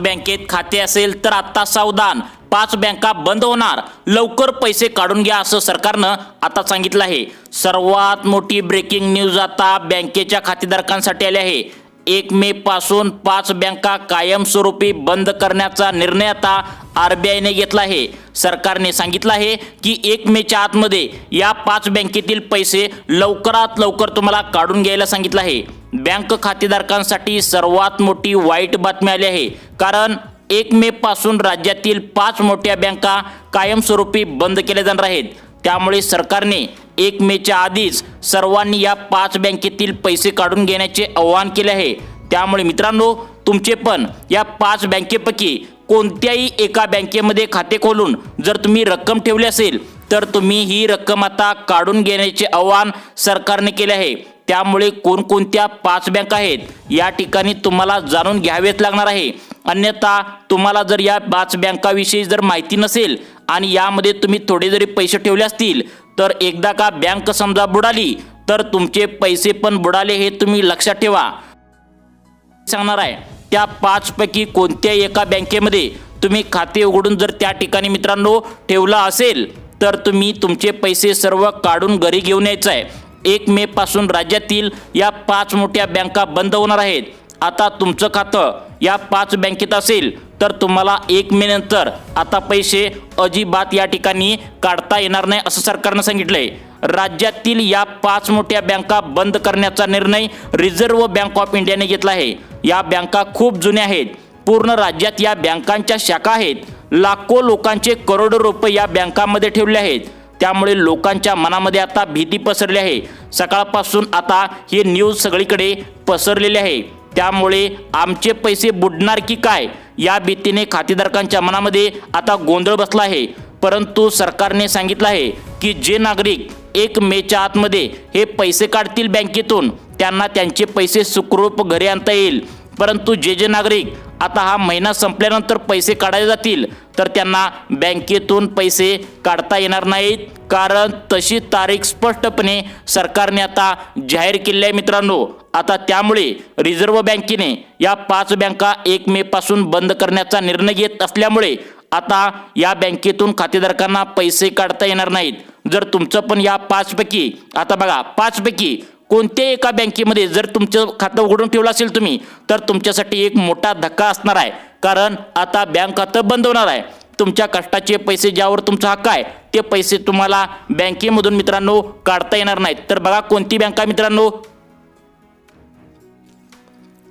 बँकेत खाते असेल तर आता सावधान. पाच बँका बंद होणार. लवकर पैसे काढून घ्या असं सरकारनं आता सांगितलं आहे. सर्वात मोठी ब्रेकिंग न्यूज आता बँकेच्या खातेधारकांसाठी आली आहे. एक मे पासून पाच बँका कायमस्वरूपी बंद करण्याचा निर्णय आता आर बी आयने घेतला आहे. सरकारने सांगितलं आहे की एक मेच्या आतमध्ये या पाच बँकेतील पैसे लवकरात लवकर तुम्हाला काढून घ्यायला सांगितलं आहे. बँक खातेधारकांसाठी सर्वात मोठी वाईट बातमी आली आहे. कारण एक मे पासून राज्यातील पाच मोठ्या बँका कायमस्वरूपी बंद केल्या जाणार आहेत. त्यामुळे सरकारने एक मेच्या आधीच सर्वांनी या पाच बँकेतील पैसे काढून घेण्याचे आवाहन केले आहे. त्यामुळे मित्रांनो तुमचे पण या पाच बँकेपैकी कोणत्याही एका बँकेमध्ये खाते खोलून जर तुम्ही रक्कम ठेवली असेल तर तुम्ही ही रक्कम आता काढून घेण्याचे आवाहन सरकारने केले आहे. त्यामुळे कोणकोणत्या पाच बँक आहेत या ठिकाणी तुम्हाला जाणून घ्यावेच लागणार आहे. अन्यथा तुम्हाला जर या पाच बँकाविषयी जर माहिती नसेल आणि यामध्ये तुम्ही थोडे जरी पैसे ठेवले असतील तर एकदा का बँक समजा बुडाली तर तुमचे पैसे पण बुडाले हे तुम्ही लक्षात ठेवा. सांगणार आहे त्या पाचपैकी कोणत्याही एका बँकेमध्ये तुम्ही खाते उघडून जर त्या ठिकाणी मित्रांनो ठेवलं असेल तर तुम्ही तुमचे पैसे सर्व काढून घरी घेऊन यायचं आहे. एक मे पासून राज्यातील या पाच मोठ्या बँका बंद होणार आहेत. आता तुमचं खातं या पाच बँकेत असेल तर तुम्हाला एक मे नंतर आता पैसे अजिबात या ठिकाणी काढता येणार नाही असं सरकारनं सांगितलंय. राज्यातील या पाच मोठ्या बँका बंद करण्याचा निर्णय रिझर्व्ह बँक ऑफ इंडियाने घेतला आहे. या बँका खूप जुन्या आहेत. पूर्ण राज्यात या बँकांच्या शाखा आहेत. लाखो लोकांचे करोडो रुपये या बँकांमध्ये ठेवले आहेत. त्यामुळे लोकांच्या मनामध्ये आता भीती पसरली आहे. सकाळपासून आता हे न्यूज सगळीकडे पसरलेले आहे. त्यामुळे आमचे पैसे बुडणार की काय? या भीतीने खातेधारकांच्या मनामध्ये आता गोंधळ बसला आहे. परंतु सरकारने सांगितलं आहे की जे नागरिक एक मेच्या आतमध्ये हे पैसे काढतील बँकेतून त्यांना त्यांचे पैसे सुखरूप घरी आणता येईल. परंतु जे जे नागरिक आता हा महिना संपल्यानंतर पैसे काढायला जातील तर त्यांना बँकेतून पैसे काढता येणार नाहीत. कारण तशी तारीख स्पष्टपणे सरकारने आता जाहीर केली आहे मित्रांनो. आता त्यामुळे रिझर्व्ह बँकेने या पाच बँका एक मे पासून बंद करण्याचा निर्णय घेत असल्यामुळे आता या बँकेतून खातेधारकांना पैसे काढता येणार नाहीत. जर तुमचं पण या पाचपैकी आता बघा पाचपैकी कोणत्याही एका बँकेमध्ये जर तुमचं खातं उघडून ठेवलं असेल तुम्ही तर तुमच्यासाठी एक मोठा धक्का असणार आहे. कारण आता बँक खातं बंद होणार आहे. तुमच्या कष्टाचे पैसे ज्यावर तुमचा हक्क आहे ते पैसे तुम्हाला बँकेमधून मित्रांनो काढता येणार नाहीत. तर बघा कोणती बँका मित्रांनो?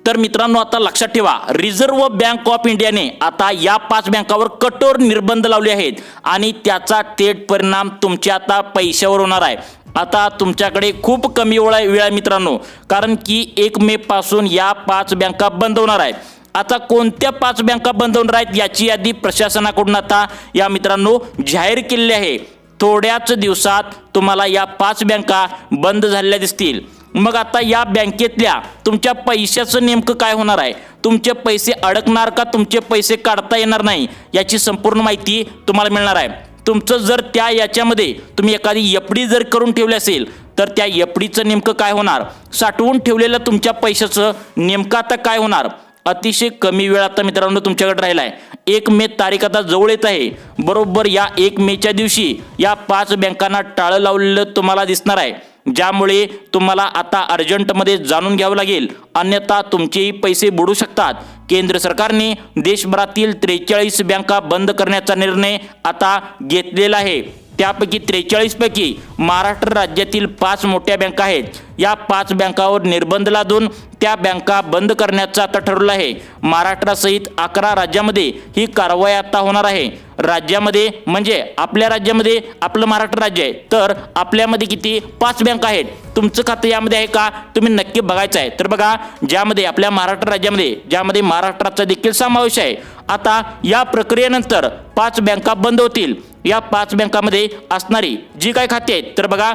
तर मित्रांनो आता लक्षात ठेवा रिझर्व्ह बँक ऑफ इंडियाने आता या पाच बँकावर कठोर निर्बंध लावले आहेत. आणि त्याचा थेट परिणाम तुमच्या आता पैशावर होणार आहे. आता तुमच्याकडे खूप कमी वेळ वेळा वेळ आहे मित्रांनो कारण की एक मे पासून या पाच बँका बंद होणार आहेत. आता कोणत्या पाच बँका बंद होणार आहेत याची यादी प्रशासनाकडून आता या मित्रांनो जाहीर केलेली आहे. थोड्याच दिवसात तुम्हाला या पाच बँका बंद झालेल्या दिसतील. मग आता या बँकेतल्या तुमच्या पैशाचं नेमकं काय होणार आहे? तुमचे पैसे अडकणार का? तुमचे पैसे काढता येणार नाही? याची संपूर्ण माहिती तुम्हाला मिळणार आहे. तुमचं जर त्या याच्यामध्ये तुम्ही एखादी एफडी जर करून ठेवली असेल तर त्या एफडीचं नेमकं काय होणार? साठवून ठेवलेलं तुमच्या पैशाचं नेमकं आता काय होणार? अतिशय कमी वेळ आता मित्रांनो तुमच्याकडे राहिला आहे एक मे तारीख आता जवळ येत आहे. बरोबर या एक मेच्या दिवशी या पाच बँकांना टाळं लावलेलं तुम्हाला दिसणार आहे. ज्यामुळे तुम्हाला आता अर्जंटमध्ये जाणून घ्यावं लागेल. अन्यथा तुमचेही पैसे बुडू शकतात. केंद्र सरकारने देशभरातील त्रेचाळीस बँका बंद करण्याचा निर्णय आता घेतलेला आहे. त्यापैकी त्रेचाळीसपैकी महाराष्ट्र राज्यातील पाच मोठ्या बँका आहेत. या पाच बँकावर निर्बंध लादून त्या बँका बंद करण्याचं आता ठरवलं आहे. महाराष्ट्रासहित अकरा राज्यामध्ये ही कारवाई आता होणार आहे. राज्यामध्ये म्हणजे आपल्या राज्यामध्ये आपलं महाराष्ट्र राज्य आहे. तर आपल्यामध्ये किती? पाच बँक आहेत. तुमचं खातं यामध्ये आहे का? तुम्ही नक्की बघायचं आहे. तर बघा ज्यामध्ये आपल्या महाराष्ट्र राज्यामध्ये ज्यामध्ये महाराष्ट्राचा देखील समावेश आहे. आता या प्रक्रियेनंतर पाच बँका बंद होतील. या पाच बँकामध्ये असणारी जी काय खाती आहेत तर बघा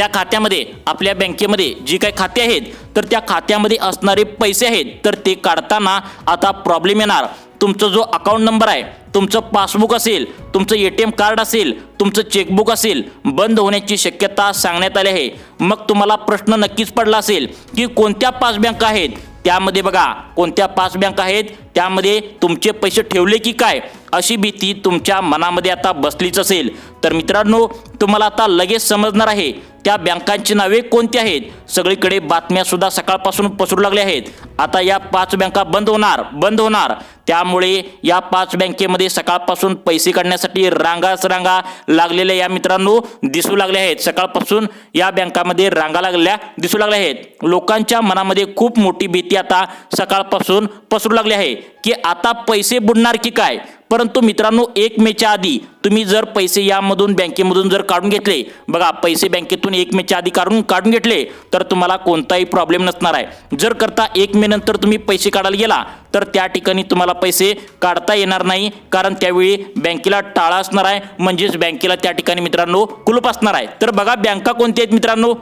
त्या खात्यामध्ये आपल्या बँकेमध्ये जी काही खाते आहेत तर त्या खात्यामध्ये असणारे पैसे आहेत तर ते काढताना आता प्रॉब्लेम येणार. तुमचा जो अकाउंट नंबर आहे तुमचं पासबुक असेल तुमचं ए टी एम कार्ड असेल तुमचं चेकबुक असेल बंद होण्याची शक्यता सांगण्यात आली आहे. मग तुम्हाला प्रश्न नक्कीच पडला असेल की कोणत्या पाच बँका आहेत? त्यामध्ये बघा कोणत्या पाच बँक आहेत? त्यामध्ये तुमचे पैसे ठेवले की काय? अशी भीती तुमच्या मनामध्ये आता बसलीच असेल. तर मित्रांनो तुम्हाला आता लगेच समजणार आहे त्या बँकांची नावे कोणती आहेत? सगळीकडे बातम्या सुद्धा सकाळपासून पसरू लागल्या आहेत. आता या पाच बँका बंद होणार बंद होणार. त्यामुळे या पाच बँकेमध्ये सकाळपासून पैसे काढण्यासाठी रांगाच रांगा लागलेल्या या मित्रांनो दिसू लागल्या आहेत. सकाळपासून या बँकामध्ये रांगा लागलेल्या दिसू लागल्या आहेत. लोकांच्या मनामध्ये खूप मोठी भीती आता सकाळपासून पसरू लागली आहे की आता पैसे बुडणार की काय? परंतु मित्रांनो एक मेच्या आधी तुम्ही जर पैसे यामधून बँकेमधून जर काढून घेतले बघा पैसे बँकेतून एक मेच्या आधी काढून काढून घेतले तर तुम्हाला कोणताही प्रॉब्लेम नसणार आहे. जर करता एक मे नंतर तुम्ही पैसे काढायला गेला तर त्या ठिकाणी तुम्हाला पैसे काढता येणार नाही कारण त्यावेळी बँकेला टाळा असणार आहे. म्हणजेच बँकेला त्या ठिकाणी मित्रांनो कुलूप असणार आहे. तर बघा बँका कोणत्या आहेत मित्रांनो?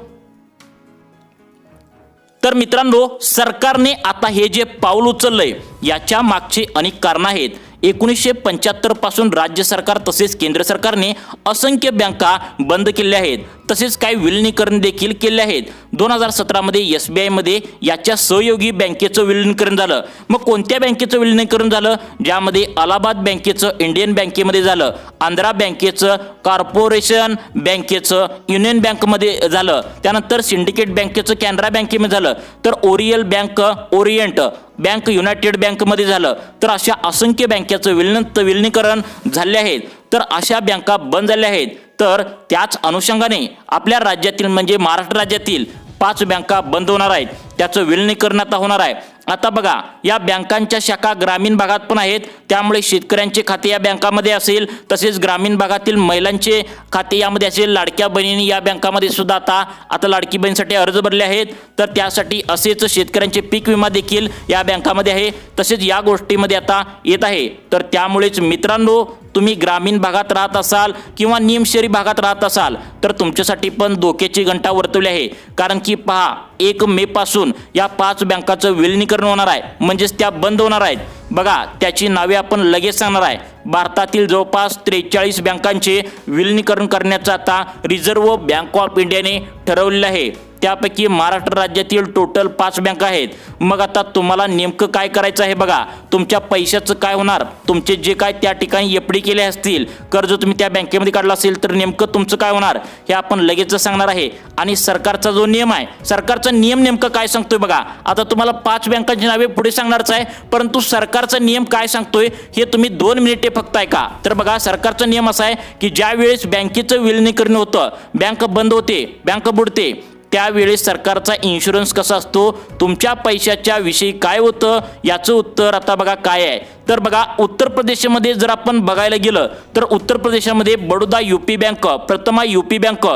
तर मित्रांनो सरकारने आता हे जे पाऊल उचललंय याच्या मागचे अनेक कारणं आहेत. एकोणीसशे पंच्याहत्तरपासून राज्य सरकार तसेच केंद्र सरकारने असंख्य बँका बंद केल्या आहेत. तसेच काही विलिनीकरण देखील केले आहेत. दोन हजार सतरामध्ये एस बी आयमध्ये याच्या सहयोगी बँकेचं विलिनीकरण झालं. मग कोणत्या बँकेचं विलिनीकरण झालं? ज्यामध्ये अलाहाबाद बँकेचं इंडियन बँकेमध्ये झालं. आंध्रा बँकेचं कॉर्पोरेशन बँकेचं युनियन बँकमध्ये झालं. त्यानंतर सिंडिकेट बँकेचं कॅनरा बँकेमध्ये झालं. तर ओरियल बँक ओरिएंट बँक युनायटेड बँकमध्ये झालं. तर अशा असंख्य बँकेचं विलीन विलनीकरण झाले आहेत. तर अशा बँका बंद झाल्या आहेत. तर त्याच अनुषंगाने आपल्या राज्यातील म्हणजे महाराष्ट्र राज्यातील पाच बँका बंद होणार आहेत. त्याचं विलिनीकरण आता होणार आहे. आता बघा या बँकांच्या शाखा ग्रामीण भागात पण आहेत. त्यामुळे शेतकऱ्यांचे खाते या बँकामध्ये असेल तसेच ग्रामीण भागातील महिलांचे खाते यामध्ये असेल लाडक्या बहिणींनी या बँकामध्ये सुद्धा आता आता लाडकी बहिणीसाठी अर्ज भरले आहेत. तर त्यासाठी असेच शेतकऱ्यांचे पीक विमा देखील या बँकामध्ये आहे. तसेच या गोष्टीमध्ये आता येत आहे. तर त्यामुळेच मित्रांनो तुम्ही ग्रामीण भागात राहत असाल किंवा निमशहरी भागात राहत असाल तर तुमच्यासाठी पण धोक्याची घंटा वर्तवली आहे. कारण की पहा एक मे पासून या पाच बँकाचं विलिनीकरण होणार आहे. म्हणजेच त्या बंद होणार आहेत. बघा त्याची नावे आपण लगेच सांगणार आहे. भारतातील जवळपास त्रेचाळीस बँकांचे विलिनीकरण करण्याचं आता रिझर्व्ह बँक ऑफ इंडियाने ठरवलेलं आहे. त्यापैकी महाराष्ट्र राज्यातील टोटल पाच बँका आहेत. मग आता तुम्हाला नेमकं काय करायचं आहे बघा. तुमच्या पैशाचं काय होणार? तुमचे जे काय त्या ठिकाणी एफ डी केले असतील कर्ज तुम्ही त्या बँकेमध्ये काढलं असेल तर नेमकं तुमचं काय होणार? हे आपण लगेच सांगणार आहे. आणि सरकारचा जो नियम आहे सरकारचा नियम नेमकं काय सांगतोय बघा. आता तुम्हाला पाच बँकांची नावे पुढे सांगणारच आहे परंतु सरकार सरकारचा नियम काय सांगतोय हे तुम्ही दोन मिनिटे फक्त ऐका. तर बघा सरकारचा नियम असा आहे की ज्या वेळेस बँकेचं विलिनीकरण होतं बँक बंद होते बँक बुडते त्यावेळेस सरकारचा इन्शुरन्स कसा असतो तुमच्या पैशाच्या विषयी काय होतं याचं उत्तर आता बघा काय आहे. तर बघा उत्तर प्रदेशमध्ये जर आपण बघायला गेलं तर उत्तर प्रदेशामध्ये Baroda UP bank Prathama UP bank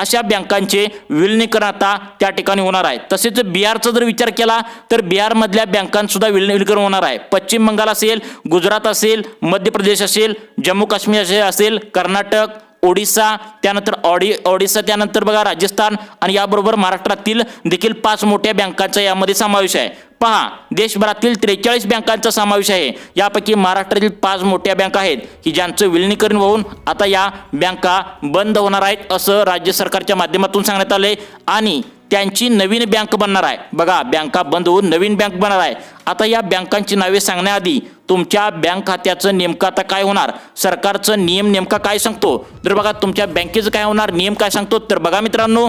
अशा बँकांचे विलिनीकरण आता त्या ठिकाणी होणार आहे. तसेच बिहारचा जर विचार केला तर बिहारमधल्या बँकांसुद्धा विलिनीकरण होणार आहे. पश्चिम बंगाल असेल गुजरात असेल मध्य प्रदेश असेल जम्मू काश्मीर असेल कर्नाटक ओडिसा त्यानंतर ऑडी ओडिसा त्यानंतर बघा राजस्थान आणि याबरोबर महाराष्ट्रातील देखील पाच मोठ्या बँकांचा यामध्ये समावेश आहे. पहा देशभरातील त्रेचाळीस बँकांचा समावेश आहे. यापैकी महाराष्ट्रातील पाच मोठ्या बँका आहेत. की ज्यांचं विलिनीकरण होऊन आता या बँका बंद होणार आहेत असं राज्य सरकारच्या माध्यमातून सांगण्यात आले आणि त्यांची नवीन बँक बनणार आहे. बघा बँका बंद होऊन नवीन बँक बनणार आहे. आता या बँकांची नावे सांगण्याआधी तुमच्या बँक खात्याचं नेमकं आता काय होणार? सरकारचं नियम नेमका काय सांगतो? तर बघा तुमच्या बँकेचं काय होणार? नियम काय सांगतो? तर बघा मित्रांनो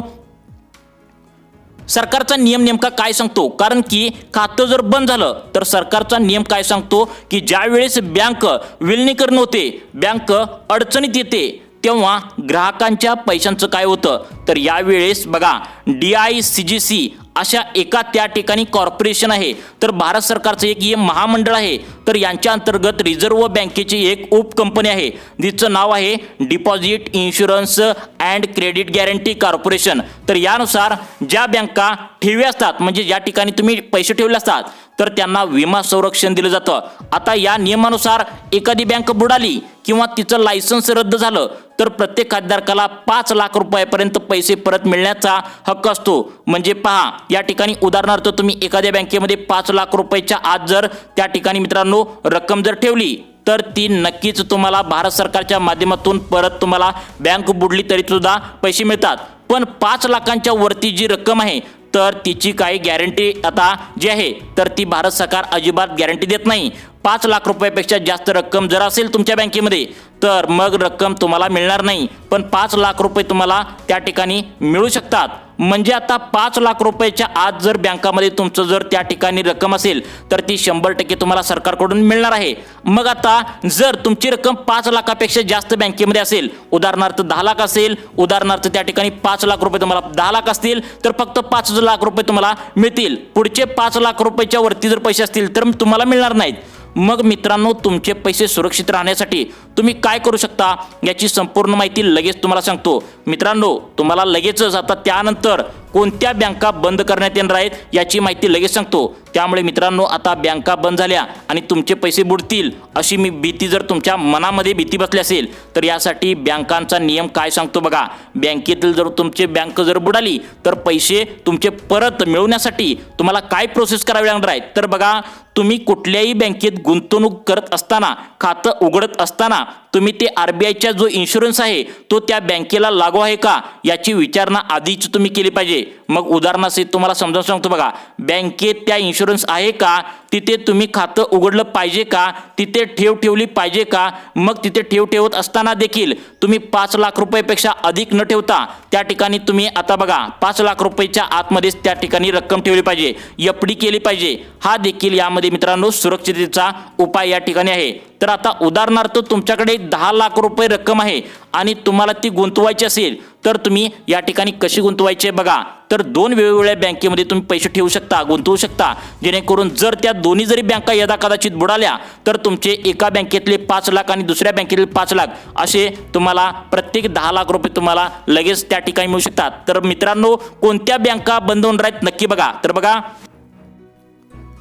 सरकारचा नियम नेमका काय सांगतो? कारण की खातं जर बंद झालं तर सरकारचा नियम काय सांगतो? की ज्या वेळेस बँक विलिनीकरण होते बँक अडचणीत येते तेव्हा ग्राहकांच्या पैशांचं काय होतं? तर यावेळेस बघा D I C G C अशा एका त्या ठिकाणी कॉर्पोरेशन आहे. तर भारत सरकारचं एक हे महामंडळ आहे. तर यांच्या अंतर्गत रिझर्व्ह बँकेची एक उपकंपनी आहे. जिचं नाव आहे deposit insurance and credit guarantee corporation तर यानुसार ज्या बँका ठेवी असतात म्हणजे ज्या ठिकाणी तुम्ही पैसे ठेवले असतात तर त्यांना विमा संरक्षण दिलं जातं. आता या नियमानुसार एखादी बँक बुडाली किंवा तिचं लायसन्स रद्द झालं तर प्रत्येक खातेधारकाला पाच लाख रुपयापर्यंत पैसे परत मिळण्याचा हक्क असतो. म्हणजे पहा या ठिकाणी उदाहरणार्थ तुम्ही एखाद्या बँकेमध्ये पाच लाख रुपयाच्या आत जर त्या ठिकाणी मित्रांनो रक्कम जर ठेवली तर ती नक्कीच तुम्हाला भारत सरकारच्या माध्यमातून परत तुम्हाला बँक बुडली तरी सुद्धा पैसे मिळतात. पण पाच लाखांच्या वरती जी रक्कम आहे तर तिची काही गॅरंटी आता जी आहे तर ती भारत सरकार अजिबात गॅरंटी देत नाही. पाच लाख रुपयापेक्षा जास्त रक्कम जर असेल तुमच्या बँकेमध्ये तर मग रक्कम तुम्हाला मिळणार नाही. पण पाच लाख रुपये तुम्हाला त्या ठिकाणी मिळू शकतात. म्हणजे आता पाच लाख रुपयाच्या आज जर बँकामध्ये तुमचं जर त्या ठिकाणी रक्कम असेल तर ती शंभर टक्के तुम्हाला सरकारकडून मिळणार आहे. मग आता जर तुमची रक्कम पाच लाखापेक्षा जास्त बँकेमध्ये असेल उदाहरणार्थ दहा लाख असेल उदाहरणार्थ त्या ठिकाणी पाच लाख रुपये तुम्हाला दहा लाख असतील तर फक्त पाच लाख रुपये तुम्हाला मिळतील. पुढचे पाच लाख रुपयाच्या वरती जर पैसे असतील तर तुम्हाला मिळणार नाहीत. मग मित्रांनो तुमचे पैसे सुरक्षित राहण्यासाठी तुम्ही काय करू शकता याची संपूर्ण माहिती लगेच तुम्हाला सांगतो. मित्रांनो तुम्हाला लगेचच आता त्यानंतर कोणत्या बँका बंद करण्यात येणार आहेत याची माहिती लगेच सांगतो. त्यामुळे मित्रांनो आता बँका बंद झाल्या आणि तुमचे पैसे बुडतील अशी मी भीती जर तुमच्या मनामध्ये भीती बसली असेल तर यासाठी बँकांचा नियम काय सांगतो बघा. बँकेतील जर तुमचे बँक जर बुडाली तर पैसे तुमचे परत मिळवण्यासाठी तुम्हाला काय प्रोसेस करावी लागणार आहे? तर बघा तुम्ही कुठल्याही बँकेत गुंतवणूक करत असताना खातं उघडत असताना तुम्ही ते आर बी आयच्या जो इन्शुरन्स आहे तो त्या बँकेला लागू आहे का? याची विचारणा आधीच तुम्ही केली पाहिजे. मग उदाहरणासहित तुम्हाला समजावून सांगतो बघा बँकेत त्या इन्शुरन्स आहे का? तिथे तुम्ही खातं उघडलं पाहिजे का? तिथे ठेव ठेवली पाहिजे का? मग तिथे ठेव ठेवत असताना देखील तुम्ही पाच लाख रुपयेपेक्षा अधिक न ठेवता त्या ठिकाणी तुम्ही आता बघा पाच लाख रुपयेच्या आतमध्येच त्या ठिकाणी रक्कम ठेवली पाहिजे एफ डी केली पाहिजे. हा देखील यामध्ये मित्रांनो सुरक्षिततेचा उपाय या ठिकाणी आहे. तर आता उदाहरणार्थ तुमच्याकडे दहा लाख रुपये रक्कम आहे आणि तुम्हाला ती गुंतवायची असेल तर तुम्ही या ठिकाणी कशी गुंतवायची आहे बघा तर दोन वेगवेगळ्या बँकेमध्ये तुम्ही पैसे ठेवू शकता गुंतवू शकता. जेणेकरून जर त्या दोन्ही जरी बँका यदा कदाचित बुडाल्या तर तुमचे एका बँकेतले पाच लाख आणि दुसऱ्या बँकेतले पाच लाख असे तुम्हाला प्रत्येक दहा लाख रुपये तुम्हाला लगेच त्या ठिकाणी मिळू शकतात. तर मित्रांनो कोणत्या बँका बंद होणार आहेत नक्की बघा. तर बघा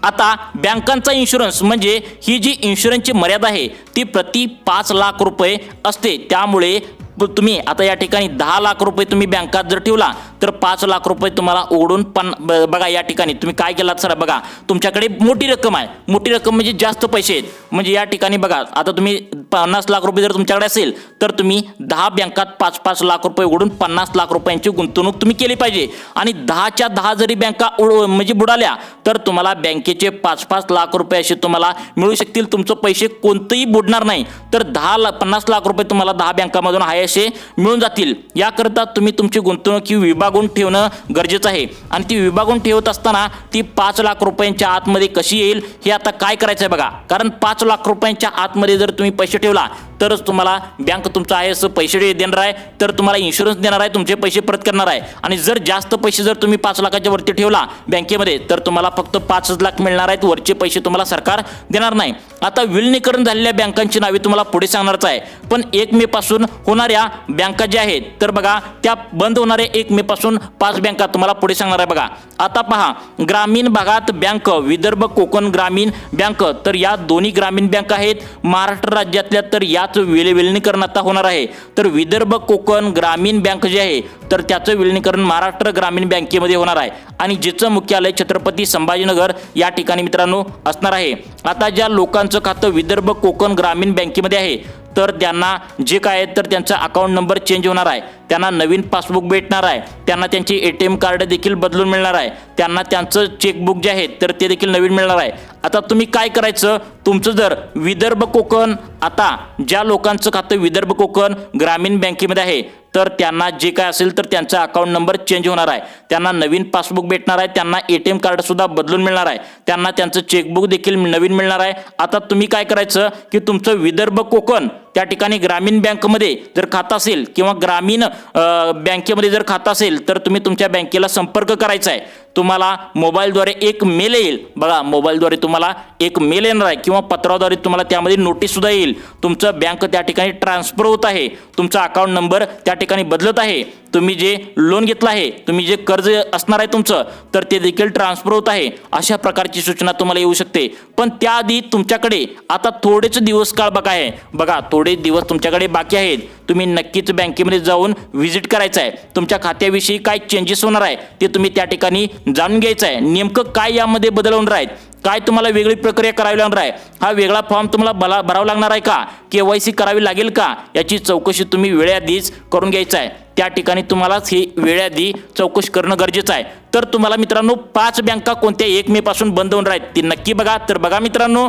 आता बँकांचा इन्शुरन्स म्हणजे ही जी इन्शुरन्सची मर्यादा आहे ती प्रति पाच लाख रुपये असते. त्यामुळे तुम्ही आता या ठिकाणी दहा लाख रुपये तुम्ही बँकात जर ठेवला तर पाच लाख रुपये तुम्हाला उघडून पण ब- बघा या ठिकाणी. तुम्ही काय केलात सर? बघा तुमच्याकडे मोठी रक्कम आहे. मोठी रक्कम म्हणजे जास्त पैसे आहेत. म्हणजे या ठिकाणी बघा आता तुम्ही पन्नास लाख रुपये जर तुमच्याकडे असेल तर तुम्ही दहा बँकात पाच पाच लाख रुपये उघडून पन्नास लाख रुपयांची गुंतवणूक तुम्ही केली पाहिजे. आणि दहाच्या दहा जरी बँका उड- म्हणजे बुडाल्या तर तुम्हाला बँकेचे पाच पाच लाख रुपये असे तुम्हाला मिळू शकतील. तुमचं पैसे कोणतंही बुडणार नाही. तर दहा ला पन्नास लाख रुपये तुम्हाला दहा बँकामधून हायस्ट पैसे मिळून जातील. याकरता तुम्ही तुमची गुंतवणूक ही विभागून ठेवणं गरजेचं आहे. आणि ती विभागून ठेवत असताना ती पाच लाख रुपयांच्या आतमध्ये कशी येईल हे आता काय करायचं आहे बघा. कारण पाच लाख रुपयांच्या आतमध्ये जर तुम्ही पैसे ठेवला तरच तुम्हाला बँक तुमचं आहे असं पैसे देणार आहे तर तुम्हाला इन्शुरन्स देणार आहे तुमचे पैसे परत करणार आहे. आणि जर जास्त पैसे जर तुम्ही पाच लाखाच्या वरती ठेवला बँकेमध्ये तर तुम्हाला फक्त पाचच लाख मिळणार आहेत वरचे पैसे तुम्हाला सरकार देणार नाही. आता विलिनीकरण झालेल्या बँकांची नावे तुम्हाला पुढे सांगणारच आहे. पण एक मे पासून होणार होणाऱ्या बँका ज्या आहेत तर बघा त्या बंद होणाऱ्या एक मे पासून पाच बँका तुम्हाला पुढे सांगणार आहे बघा. आता पहा ग्रामीण भागात बँक विदर्भ कोकण ग्रामीण बँक तर या दोन्ही ग्रामीण बँक आहेत. महाराष्ट्र राज्यातल्या तर याच विलिनीकरण आता होणार आहे. तर विदर्भ कोकण ग्रामीण बँक जे आहे तर त्याचं विलिनीकरण महाराष्ट्र ग्रामीण बँकेमध्ये होणार आहे. आणि जिचं मुख्यालय छत्रपती संभाजीनगर या ठिकाणी मित्रांनो असणार आहे. आता ज्या लोकांचं खातं विदर्भ कोकण ग्रामीण बँकेमध्ये आहे तर त्यांना जे काय आहे तर त्यांचा अकाउंट नंबर चेंज होणार आहे. त्यांना नवीन पासबुक भेटणार आहे. त्यांना त्यांची ए टी एम कार्ड देखील बदलून मिळणार आहे. त्यांना त्यांचं चेकबुक जे आहे तर ते देखील नवीन मिळणार आहे. आता तुम्ही काय करायचं? तुमचं जर विदर्भ कोकण आता ज्या लोकांचं खातं विदर्भ कोकण ग्रामीण बँकेमध्ये आहे तर त्यांना जे काय असेल तर त्यांचा अकाउंट नंबर चेंज होणार आहे. त्यांना नवीन पासबुक भेटणार आहे त्यांना ए टी एम कार्ड सुद्धा बदलून मिळणार आहे. त्यांना त्यांचं चेकबुक देखील नवीन मिळणार आहे. आता तुम्ही काय करायचं की तुमचं विदर्भ कोकण त्या ठिकाणी ग्रामीण बँकमध्ये जर खातं असेल किंवा ग्रामीण बँकेमध्ये जर खातं असेल तर तुम्ही तुमच्या बँकेला संपर्क करायचा आहे. तुम्हाला मोबाईलद्वारे एक मेल येईल. बघा मोबाईलद्वारे तुम्हाला एक मेल येणार आहे किंवा पत्राद्वारे तुम्हाला त्यामध्ये नोटीससुद्धा येईल. तुमचं बँक त्या ठिकाणी ट्रान्सफर होत आहे. तुमचा अकाउंट नंबर त्या ठिकाणी बदलत आहे. तुम्ही जे लोन घेतलं आहे तुम्ही जे कर्ज असणार आहे तुमचं तर ते देखील ट्रान्सफर होत आहे. अशा प्रकारची सूचना तुम्हाला येऊ शकते. पण त्याआधी तुमच्याकडे आता थोडेच दिवस काळ बघा आहे. बघा थोडे दिवस तुमच्याकडे बाकी आहेत. तुम्ही नक्कीच बँकेमध्ये जाऊन व्हिजिट करायचं आहे. तुमच्या खात्याविषयी काय चेंजेस होणार आहे ते तुम्ही त्या ठिकाणी जाणून घ्यायचं आहे. नेमकं काय यामध्ये बदल होणार आहेत काय तुम्हाला वेगळी प्रक्रिया करावी लागणार आहे? हा वेगळा फॉर्म तुम्हाला बला भरावा लागणार आहे का? के वाय सी करावी लागेल का? याची चौकशी तुम्ही वेळेआधीच करून घ्यायचं आहे. त्या ठिकाणी तुम्हालाच ही वेळेआधी चौकशी करणं गरजेचं आहे. तर तुम्हाला मित्रांनो पाच बँका कोणत्या एक मे पासून बंद होणार आहेत ती नक्की बघा. तर बघा मित्रांनो.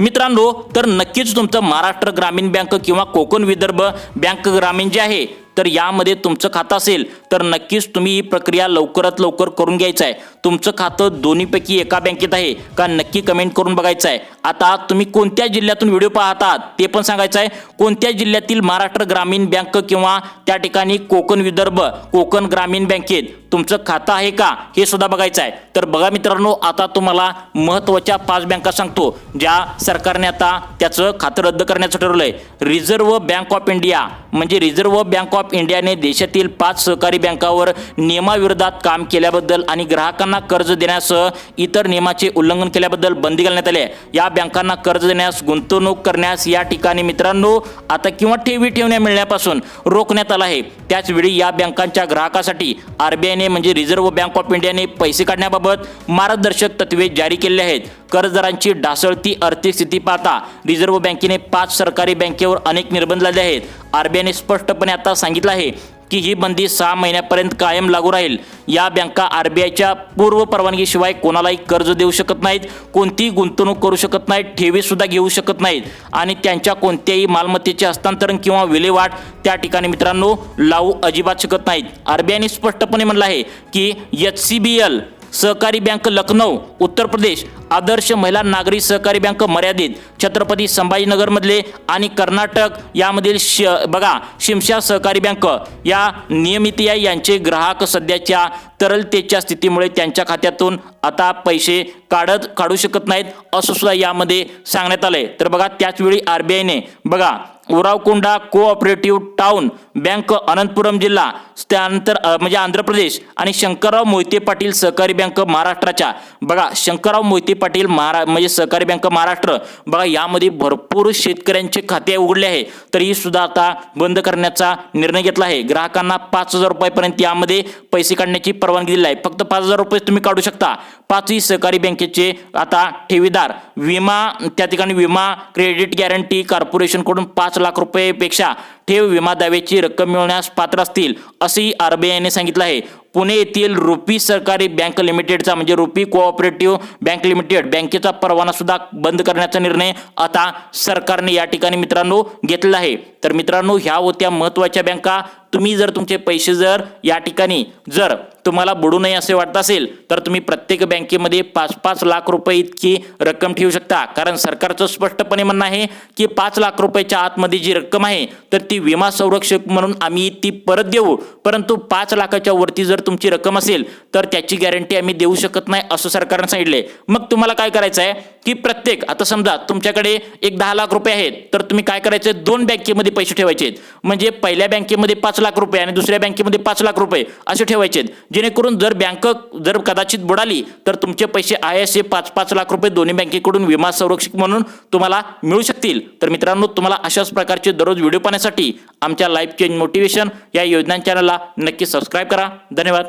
मित्रांनो तर नक्कीच तुमचं महाराष्ट्र ग्रामीण बँक किंवा कोकण विदर्भ बँक ग्रामीण जे आहे तर यामध्ये तुमचं खातं असेल तर नक्कीच तुम्ही ही प्रक्रिया लवकरात लवकर करून घ्यायचं आहे. तुमचं खातं दोन्हीपैकी एका बँकेत आहे का नक्की कमेंट करून बघायचं आहे आता तुम्ही कोणत्या जिल्ह्यातून व्हिडिओ पाहतात ते पण सांगायचं आहे कोणत्या जिल्ह्यातील महाराष्ट्र ग्रामीण बँक किंवा त्या ठिकाणी कोकण विदर्भ कोकण ग्रामीण बँकेत तुमचं खातं आहे का हे सुद्धा बघायचं आहे तर बघा मित्रांनो आता तुम्हाला महत्त्वाच्या पाच बँका सांगतो ज्या सरकारने आता त्याचं खातं रद्द करण्याचं ठरवलंय. रिझर्व्ह बँक ऑफ इंडिया म्हणजे रिझर्व्ह बँक ऑफ इंडियाने देशातील पाच सहकारी बँकावर नियमाविरोधात काम केल्याबद्दल आणि ग्राहकांना कर्ज देण्यासह इतर नियमाचे उल्लंघन केल्याबद्दल बंदी घालण्यात आली आहे. या बँकांना कर्ज देण्यास गुंतवणूक करण्यास या ठिकाणी मित्रांनो आता किंवा ठेवी ठेवण्या मिळण्यापासून रोखण्यात आला आहे. त्याचवेळी या बँकांच्या ग्राहकासाठी आरबीआयने म्हणजे रिझर्व्ह बँक ऑफ इंडियाने पैसे काढण्याबाबत मार्गदर्शक तत्वे जारी केले आहेत. कर्जदारांची ढासळती आर्थिक स्थिती पाहता रिझर्व्ह बँकेने पाच सरकारी बँकेवर अनेक निर्बंध लादले आहेत. आरबीआयने स्पष्टपणे आता सांगितलं आहे की ही बंदी सहा महिन्यापर्यंत कायम लागू राहील. या बँका आरबीआयच्या पूर्व परवानगीशिवाय कोणालाही कर्ज देऊ शकत नाहीत कोणतीही गुंतवणूक करू शकत नाहीत ठेवीसुद्धा घेऊ शकत नाहीत. आणि त्यांच्या कोणत्याही मालमत्तेचे हस्तांतरण किंवा विल्हेवाट त्या ठिकाणी मित्रांनो लावू अजिबात शकत नाहीत. आरबीआयने स्पष्टपणे म्हणलं आहे की एच सी बी एल सहकारी बँक लखनौ उत्तर प्रदेश आदर्श महिला नागरी सहकारी बँक मर्यादित छत्रपती संभाजीनगरमधले आणि कर्नाटक यामधील श बघा शिमशा सहकारी बँक. या नियमितिया यांचे ग्राहक सध्याच्या तरलतेच्या स्थितीमुळे त्यांच्या खात्यातून आता पैसे काढत काढू शकत नाहीत असं सुद्धा यामध्ये सांगण्यात आलंय. तर बघा त्याचवेळी आर बी आयने बघा Uravakonda cooperative town bank Anantapuram जिल्हा त्यानंतर म्हणजे आंध्र प्रदेश आणि शंकरराव मोहिते पाटील सहकारी बँक महाराष्ट्राच्या. बघा शंकरराव मोहिते पाटील महारा म्हणजे सहकारी बँक महाराष्ट्र. बघा यामध्ये भरपूर शेतकऱ्यांचे खाते उघडले आहे. तर ही सुद्धा आता बंद करण्याचा निर्णय घेतला आहे. ग्राहकांना पाच हजार रुपयापर्यंत यामध्ये पैसे काढण्याची परवानगी दिली आहे. फक्त पाच हजार रुपये तुम्ही काढू शकता. पाचही सहकारी बँकेचे आता ठेवीदार. विमा त्या ठिकाणी विमा क्रेडिट गॅरंटी कॉर्पोरेशनकडून पाच लाख रुपयेपेक्षा ठेव विमा दाव्याची रक्कम मिळवण्यास पात्र असतील असंही आरबीआयने सांगितलं आहे. पुणे येथील रुपी सरकारी बँक लिमिटेडचा म्हणजे रुपी कोऑपरेटिव्ह बँक लिमिटेड बँकेचा परवाना सुद्धा बंद करण्याचा निर्णय आता सरकारने या ठिकाणी मित्रांनो घेतला आहे. तर मित्रांनो ह्या होत्या महत्त्वाच्या बँका. तुम्ही जर तुमचे पैसे जर या ठिकाणी जर तुम्हाला बुडू नये असे वाटत असेल तर तुम्ही प्रत्येक बँकेमध्ये पाच पाच लाख रुपये इतकी रक्कम ठेवू शकता. कारण सरकारचं स्पष्टपणे म्हणणं आहे की पाच लाख रुपयाच्या आतमध्ये जी रक्कम आहे तर ती विमा संरक्षक म्हणून आम्ही ती परत देऊ. परंतु पाच लाखाच्या वरती जर तुमची रक्कम असेल तर त्याची गॅरंटी आम्ही देऊ शकत नाही असं सरकारनं सांगितले मग तुम्हाला काय करायचं आहे की प्रत्येक आता समजा तुमच्याकडे एक दहा लाख रुपये आहेत तर तुम्ही काय करायचं? दोन बँकेमध्ये पैसे ठेवायचे म्हणजे पहिल्या बँकेमध्ये पाच लाख रुपये आणि दुसऱ्या बँकेमध्ये पाच लाख रुपये असे ठेवायचे जेणेकरून जर बँक जर कदाचित बुडाली तर तुमचे पैसे आहे असे पाच पाच लाख रुपये दोन्ही बँकेकडून विमा संरक्षक म्हणून तुम्हाला मिळू शकतील. तर मित्रांनो तुम्हाला अशाच प्रकारचे दररोज व्हिडिओ पाहण्यासाठी आमच्या लाईफ चेंज मोटिवेशन या योजना चॅनलला नक्की सबस्क्राईब करा. धन्यवाद.